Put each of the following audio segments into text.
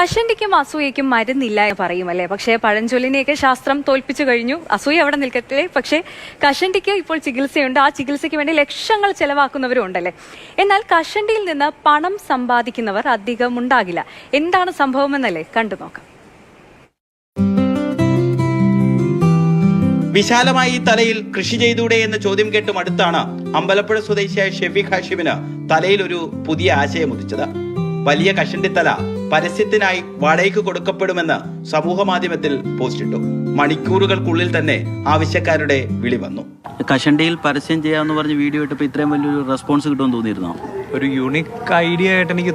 കഷണ്ടിക്കും അസൂയയ്ക്കും മരുന്നില്ല എന്ന് പറയും അല്ലേ? പക്ഷേ പഴഞ്ചൊല്ലിനെയൊക്കെ ശാസ്ത്രം തോൽപ്പിച്ചു കഴിഞ്ഞു. അസൂയ അവിടെ നിൽക്കത്തില്ലേ? പക്ഷേ കഷണ്ടിക്ക് ഇപ്പോൾ ചികിത്സയുണ്ട്. ആ ചികിത്സയ്ക്ക് വേണ്ടി ലക്ഷങ്ങൾ ചെലവാക്കുന്നവരും ഉണ്ടല്ലേ എന്നാൽ കഷണ്ടിയിൽ നിന്ന് പണം സമ്പാദിക്കുന്നവർ അധികം ഉണ്ടാകില്ല. എന്താണ് സംഭവമെന്നല്ലേ? കണ്ടു നോക്കാം. വിശാലമായി തലയിൽ കൃഷി ചെയ്തൂടെ എന്ന ചോദ്യം കേട്ടും അടുത്താണ് അമ്പലപ്പുഴ സ്വദേശിയായ ഷെഫി ഹാഷിമിന് തലയിൽ ഒരു പുതിയ ആശയം ഉദിച്ചത്. വലിയ കഷണ്ടിത്തല പരസ്യത്തിനായി വാടകയ്ക്ക് കൊടുക്കപ്പെടുമെന്ന് സമൂഹ മാധ്യമത്തിൽ പോസ്റ്റിട്ടു മണിക്കൂറുകൾക്കുള്ളിൽ തന്നെ ആവശ്യക്കാരുടെ വിളി വന്നു. കഷണ്ടിയിൽ പരസ്യം ചെയ്യാന്ന് പറഞ്ഞ് വീഡിയോ ഇട്ടപ്പോൾ ഇത്രയും വലിയൊരു റെസ്പോൺസ് കിട്ടുമെന്ന് തോന്നിയിരുന്നോ? ഒരു യുണീക്ക് ഐഡിയ ആയിട്ട് എനിക്ക്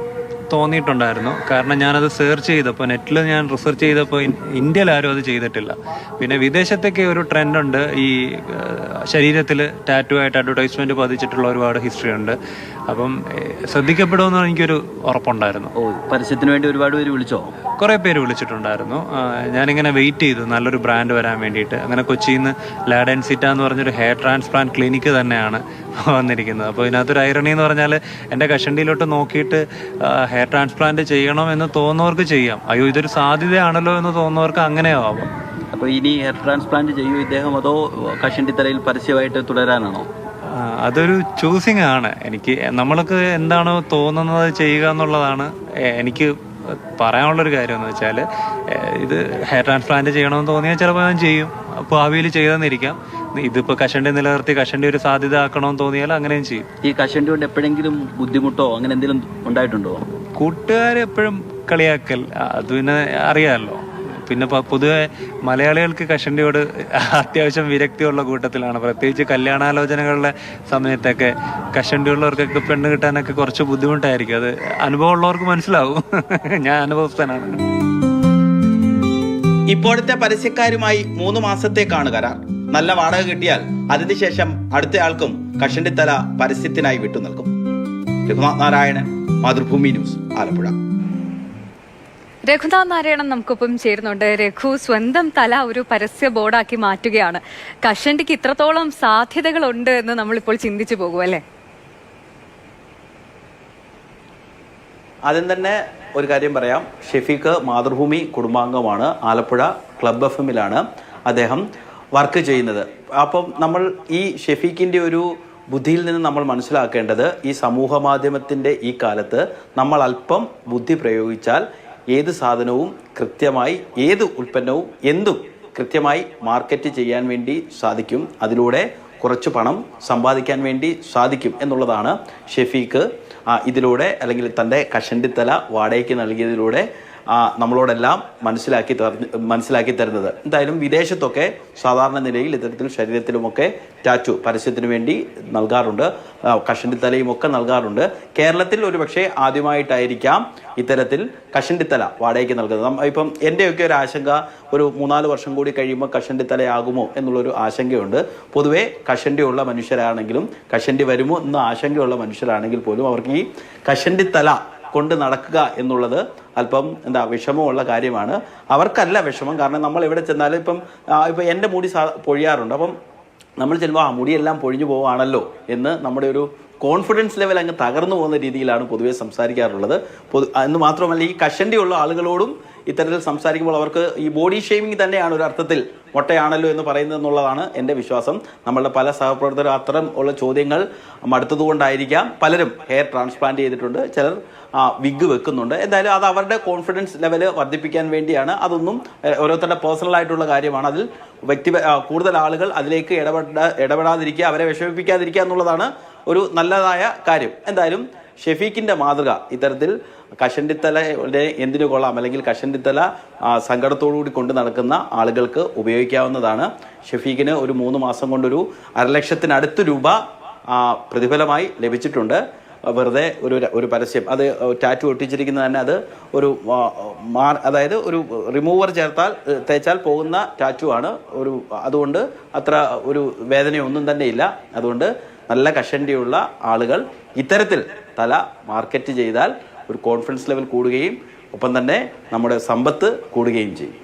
തോന്നിയിട്ടുണ്ടായിരുന്നു. കാരണം ഞാനത് സെർച്ച് ചെയ്തപ്പോൾ നെറ്റിൽ ഞാൻ റിസർച്ച് ചെയ്തപ്പോൾ ഇന്ത്യയിൽ ആരും അത് ചെയ്തിട്ടില്ല. പിന്നെ വിദേശത്തൊക്കെ ഒരു ട്രെൻഡുണ്ട് ഈ ശരീരത്തിൽ ടാറ്റു ആയിട്ട് അഡ്വർടൈസ്മെന്റ് പതിച്ചിട്ടുള്ള ഒരുപാട് ഹിസ്റ്ററി ഉണ്ട്. അപ്പം ശ്രദ്ധിക്കപ്പെടുമെന്ന് എനിക്കൊരു ഉറപ്പുണ്ടായിരുന്നു. ഓ പരസ്യത്തിന് വേണ്ടി ഒരുപാട് പേര് വിളിച്ചോ? കുറേ പേര് വിളിച്ചിട്ടുണ്ടായിരുന്നു. ഞാനിങ്ങനെ വെയിറ്റ് ചെയ്തു. നല്ലൊരു ബ്രാൻഡ് വരാൻ വേണ്ടിയിട്ട്. അങ്ങനെ കൊച്ചിയിൽ നിന്ന് ലാഡൻസിറ്റ സിറ്റ എന്ന് പറഞ്ഞൊരു ഹെയർ ട്രാൻസ്പ്ലാന്റ് ക്ലിനിക്ക് തന്നെയാണ്. വന്നിരിക്കുന്നത്. അപ്പോൾ ഇതിനകത്തൊരു ഐറണി എന്ന് പറഞ്ഞാൽ എന്റെ കഷണ്ടിയിലോട്ട് നോക്കിയിട്ട് ഹെയർ ട്രാൻസ്പ്ലാന്റ് ചെയ്യണം എന്ന് തോന്നുന്നവർക്ക് ചെയ്യാം. അയ്യോ ഇതൊരു സാധ്യതയാണല്ലോ എന്ന് തോന്നുന്നവർക്ക് അങ്ങനെയോ ആവാം. അപ്പോൾ ഇനി ഹെയർ ട്രാൻസ്പ്ലാന്റ് ചെയ്യൂ ഇദ്ദേഹം അതോ കഷണ്ടിത്തലയിൽ പരസ്യമായിട്ട് തുടരാനാണോ? അതൊരു ചൂസിങ് ആണ്. എനിക്ക് നമ്മൾക്ക് എന്താണോ തോന്നുന്നത് ചെയ്യുക എന്നുള്ളതാണ് എനിക്ക് പറയാനുള്ളൊരു കാര്യം എന്ന് വെച്ചാൽ ഇത് ഹെയർ ട്രാൻസ്പ്ലാന്റ് ചെയ്യണമെന്ന് തോന്നിയാൽ ചിലപ്പോൾ ഞാൻ ചെയ്യും. ഭാവിയിൽ ചെയ്തെന്നിരിക്കാം. ഇതിപ്പോൾ കഷണ്ടി നിലനിർത്തി കഷണ്ടി ഒരു സാധ്യത ആക്കണമെന്ന് തോന്നിയാൽ അങ്ങനെയും ചെയ്യും. ഈ കഷണ്ടി കൊണ്ട് എപ്പോഴെങ്കിലും ബുദ്ധിമുട്ടോ അങ്ങനെ എന്തെങ്കിലും ഉണ്ടായിട്ടുണ്ടോ? കൂട്ടുകാരെപ്പോഴും കളിയാക്കൽ അത് പിന്നെ അറിയാമല്ലോ പിന്നെ പൊതുവെ മലയാളികൾക്ക് കഷണ്ടിയോട് അത്യാവശ്യം വിരക്തിയുള്ള കൂട്ടത്തിലാണ്. പ്രത്യേകിച്ച് കല്യാണാലോചനകളുടെ സമയത്തൊക്കെ കഷണ്ടിയുള്ളവർക്കൊക്കെ പെണ്ണ് കിട്ടാനൊക്കെ കുറച്ച് ബുദ്ധിമുട്ടായിരിക്കും. അത് അനുഭവം ഉള്ളവർക്ക് മനസ്സിലാവും. ഞാൻ അനുഭവസ്ഥനാണ്. ഇപ്പോഴത്തെ പരസ്യക്കാരുമായി മൂന്ന് മാസത്തേക്കാണ് കരാർ നല്ല വാടക കിട്ടിയാൽ അതിനുശേഷം അടുത്തയാൾക്കും കഷണ്ടിത്തല പരസ്യത്തിനായി വിട്ടു നൽകും. രഘുനാഥ് നാരായണൻ മാതൃഭൂമി ന്യൂസ് ആലപ്പുഴ. രഘുനാഥ് നാരായണൻ നമുക്കൊപ്പം ചേരുന്നുണ്ട്. രഘു സ്വന്തം തല ഒരു പരസ്യ ബോർഡാക്കി മാറ്റുകയാണ്. കഷണ്ടിക്ക് ഇത്രത്തോളം സാധ്യതകളുണ്ട് എന്ന് നമ്മളിപ്പോൾ ചിന്തിച്ചു പോകും അല്ലേ? ആദ്യം തന്നെ ഒരു കാര്യം പറയാം. ഷെഫീഖ് മാതൃഭൂമി കുടുംബാംഗമാണ്. ആലപ്പുഴ ക്ലബ് എഫ് എമ്മിലാണ്. അദ്ദേഹം വർക്ക് ചെയ്യുന്നത്. അപ്പം നമ്മൾ ഈ ഷെഫീഖിന്റെ ഒരു ബുദ്ധിയിൽ നിന്ന് നമ്മൾ മനസ്സിലാക്കേണ്ടത് ഈ സമൂഹ മാധ്യമത്തിന്റെ ഈ കാലത്ത് നമ്മൾ അല്പം ബുദ്ധി പ്രയോഗിച്ചാൽ ഏത് സാധനവും കൃത്യമായി ഏത് ഉൽപ്പന്നവും എന്തും കൃത്യമായി മാർക്കറ്റ് ചെയ്യാൻ വേണ്ടി സാധിക്കും. അതിലൂടെ കുറച്ച് പണം സമ്പാദിക്കാൻ വേണ്ടി സാധിക്കും എന്നുള്ളതാണ് ഷെഫീഖ് ഇതിലൂടെ അല്ലെങ്കിൽ തന്റെ കഷണ്ടിത്തല വാടകയ്ക്ക് നൽകിയതിലൂടെ നമ്മളോടെല്ലാം മനസ്സിലാക്കി മനസ്സിലാക്കി തരുന്നത്. എന്തായാലും വിദേശത്തൊക്കെ സാധാരണ നിലയിൽ ഇത്തരത്തിൽ ശരീരത്തിലുമൊക്കെ ടാറ്റു പരസ്യത്തിന് വേണ്ടി നൽകാറുണ്ട്. കഷണ്ടിത്തലയും ഒക്കെ നൽകാറുണ്ട്. കേരളത്തിൽ ഒരുപക്ഷെ ആദ്യമായിട്ടായിരിക്കാം ഇത്തരത്തിൽ കഷണ്ടിത്തല വാടകയ്ക്ക് നൽകുന്നത്. ഇപ്പം എന്റെയൊക്കെ ഒരു ആശങ്ക ഒരു മൂന്നാൽ വർഷം കൂടി കഴിയുമ്പോൾ കഷണ്ടിത്തലയാകുമോ എന്നുള്ളൊരു ആശങ്കയുണ്ട്. പൊതുവേ കഷണ്ടിയുള്ള മനുഷ്യരാണെങ്കിലും കഷണ്ടി വരുമോ എന്ന ആശങ്കയുള്ള മനുഷ്യരാണെങ്കിൽ പോലും അവർക്ക് ഈ കഷണ്ടിത്തല കൊണ്ട് നടക്കുക എന്നുള്ളത് അല്പം എന്താ വിഷമമുള്ള കാര്യമാണ്. അവർക്കല്ല വിഷമം. കാരണം നമ്മൾ എവിടെ ചെന്നാലും ഇപ്പം ഇപ്പം എന്റെ മുടി പൊഴിയാറുണ്ട്. അപ്പം നമ്മൾ ചെല്ലുമ്പോൾ ആ മുടിയെല്ലാം പൊഴിഞ്ഞു പോവുകയാണല്ലോ എന്ന് നമ്മുടെ ഒരു കോൺഫിഡൻസ് ലെവൽ അങ്ങ് തകർന്നു പോകുന്ന രീതിയിലാണ് പൊതുവെ സംസാരിക്കാറുള്ളത്. എന്ന് മാത്രമല്ല ഈ കഷണ്ടിയുള്ള ആളുകളോടും ഇത്തരത്തിൽ സംസാരിക്കുമ്പോൾ അവർക്ക് ഈ ബോഡി ഷേമിംഗ് തന്നെയാണ് ഒരു അർത്ഥത്തിൽ മൊട്ടയാണല്ലോ എന്ന് പറയുന്നത് എന്നുള്ളതാണ് എന്റെ വിശ്വാസം. നമ്മളുടെ പല സഹപ്രവർത്തകർ അത്തരം ഉള്ള ചോദ്യങ്ങൾ മടുത്തതുകൊണ്ടായിരിക്കാം. പലരും ഹെയർ ട്രാൻസ്പ്ലാന്റ് ചെയ്തിട്ടുണ്ട്. ചിലർ വിഗ് വെക്കുന്നുണ്ട്. എന്തായാലും അത് അവരുടെ കോൺഫിഡൻസ് ലെവൽ വർദ്ധിപ്പിക്കാൻ വേണ്ടിയാണ്. അതൊന്നും ഓരോരുത്തരുടെ പേഴ്സണൽ ആയിട്ടുള്ള കാര്യമാണ്. അതിൽ വ്യക്തി കൂടുതൽ ആളുകൾ അതിലേക്ക് ഇടപെട ഇടപെടാതിരിക്കുക അവരെ വിഷമിപ്പിക്കാതിരിക്കുക എന്നുള്ളതാണ് ഒരു നല്ലതായ കാര്യം. എന്തായാലും ഷെഫീഖിന്റെ മാതൃക ഇത്തരത്തിൽ കഷണ്ടിത്തലയുടെ എന്തിനു കൊള്ളാം അല്ലെങ്കിൽ കഷണ്ടിത്തല കൂടി കൊണ്ട് നടക്കുന്ന ആളുകൾക്ക് ഉപയോഗിക്കാവുന്നതാണ്. ഷെഫീഖിന് ഒരു മൂന്ന് മാസം കൊണ്ടൊരു അരലക്ഷത്തിനടുത്ത് രൂപ പ്രതിഫലമായി ലഭിച്ചിട്ടുണ്ട്. വെറുതെ ഒരു ഒരു പരസ്യം. അത് ടാറ്റു ഒട്ടിച്ചിരിക്കുന്നത് തന്നെ അത് ഒരു മാർ അതായത് ഒരു റിമൂവർ ചേർത്താൽ തേച്ചാൽ പോകുന്ന ടാറ്റു ആണ്. ഒരു അതുകൊണ്ട് അത്ര ഒരു വേദനയൊന്നും തന്നെ ഇല്ല. അതുകൊണ്ട് നല്ല കഷണ്ടിയുള്ള ആളുകൾ ഇത്തരത്തിൽ തല മാർക്കറ്റ് ചെയ്താൽ ഒരു കോൺഫിഡൻസ് ലെവൽ കൂടുകയും ഒപ്പം തന്നെ നമ്മുടെ സമ്പത്ത് കൂടുകയും ചെയ്യും.